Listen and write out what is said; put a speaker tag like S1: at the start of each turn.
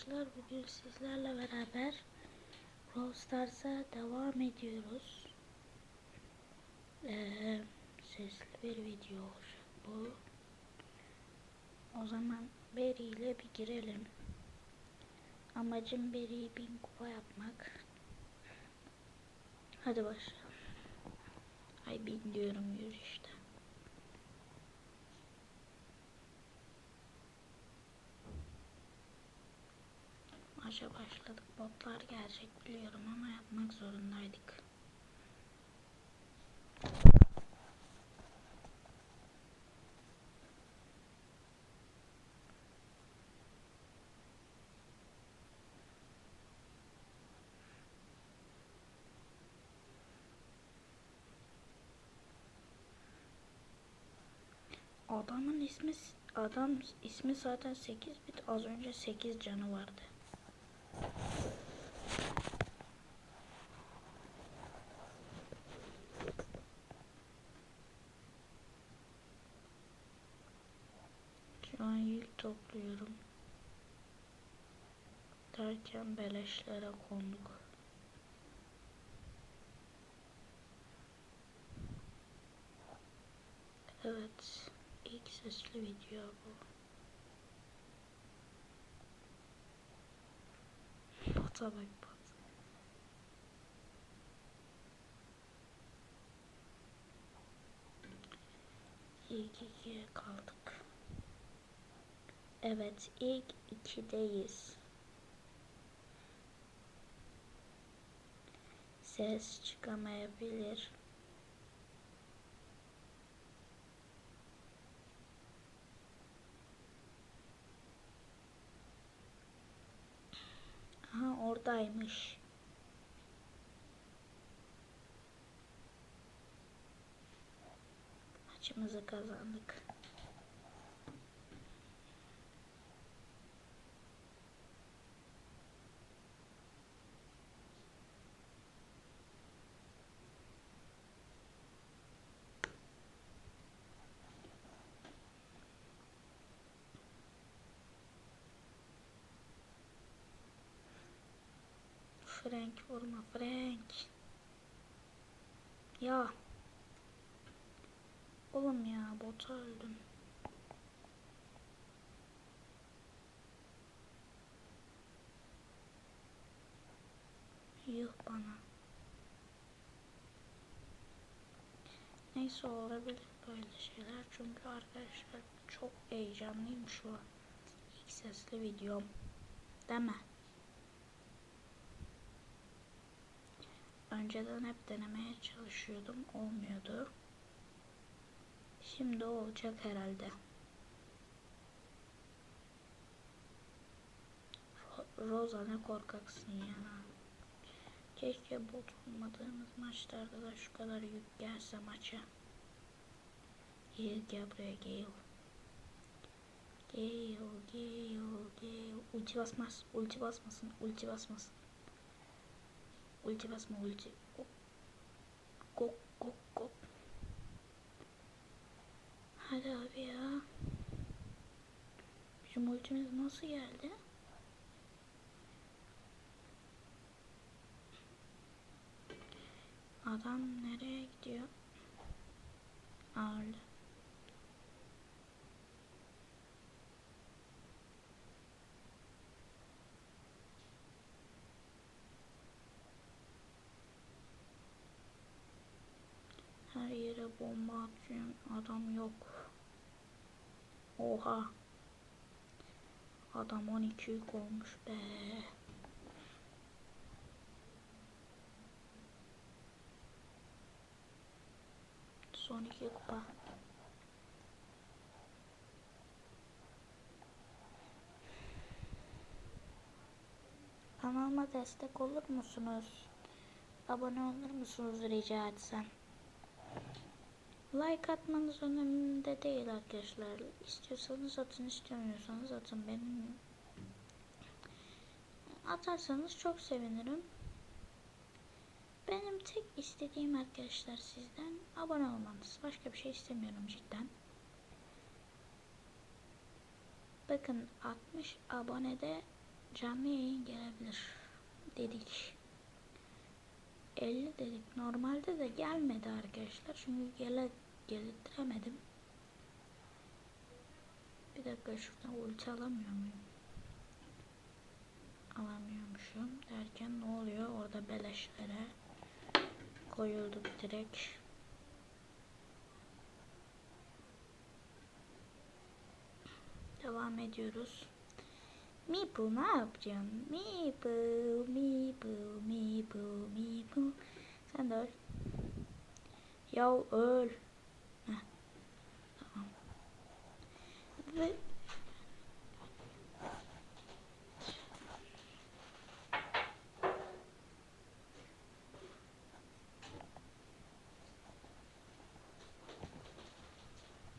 S1: arkadaşlar bugün sizlerle beraber Brawl Stars'a devam ediyoruz. Ee, sesli bir video olacak bu. O zaman Berry ile bir girelim. Amacım Berry'i bin kupa yapmak. Hadi başlayalım. Ay bin diyorum yürü işte. Maça başladık. Botlar gelecek biliyorum ama yapmak zorundaydık. Adamın ismi adam ismi zaten 8 bit. Az önce 8 canı vardı. Şu an yük topluyorum. Derken beleşlere konduk. Evet. ilk sesli video bu. Bota bak bot. İlk ikiye kaldık. Evet ilk ikideyiz. Ses çıkamayabilir. Aha oradaymış. Maçımızı kazandık. Frank vurma Frank. Ya. Oğlum ya bota öldüm. Yuh bana. Neyse olabilir böyle şeyler çünkü arkadaşlar çok heyecanlıyım şu an. İlk sesli videom. Değil mi? Önceden hep denemeye çalışıyordum. Olmuyordu. Şimdi olacak herhalde. Rosa ne korkaksın ya. Keşke bot olmadığımız maçlarda da şu kadar yük gelse maça. Gel gel buraya gel. Gel gel gel. Ulti basmaz. Ulti basmasın. Ulti basmasın. Ulti basma ulti. Gok gok gok gok. Hadi abi ya. Bizim ultimiz nasıl geldi? Adam nereye gidiyor? Ağırlı. Bomba atıyorum. Adam yok. Oha. Adam 12 yük olmuş be. Son iki kupa. Kanalıma destek olur musunuz? Abone olur musunuz rica etsem? Like atmanız önemli değil arkadaşlar. İstiyorsanız atın, istemiyorsanız atın. Benim atarsanız çok sevinirim. Benim tek istediğim arkadaşlar sizden abone olmanız. Başka bir şey istemiyorum cidden. Bakın 60 abonede canlı yayın gelebilir dedik. 50 dedik. Normalde de gelmedi arkadaşlar. Çünkü gele geldiremedim. Bir dakika şuradan ulti alamıyor muyum? Alamıyormuşum derken ne oluyor? Orada beleşlere koyulduk direkt. Devam ediyoruz. Meeple ne yapacaksın? Meeple, Meeple, Meeple, Meeple. Sen de öl. Ya öl.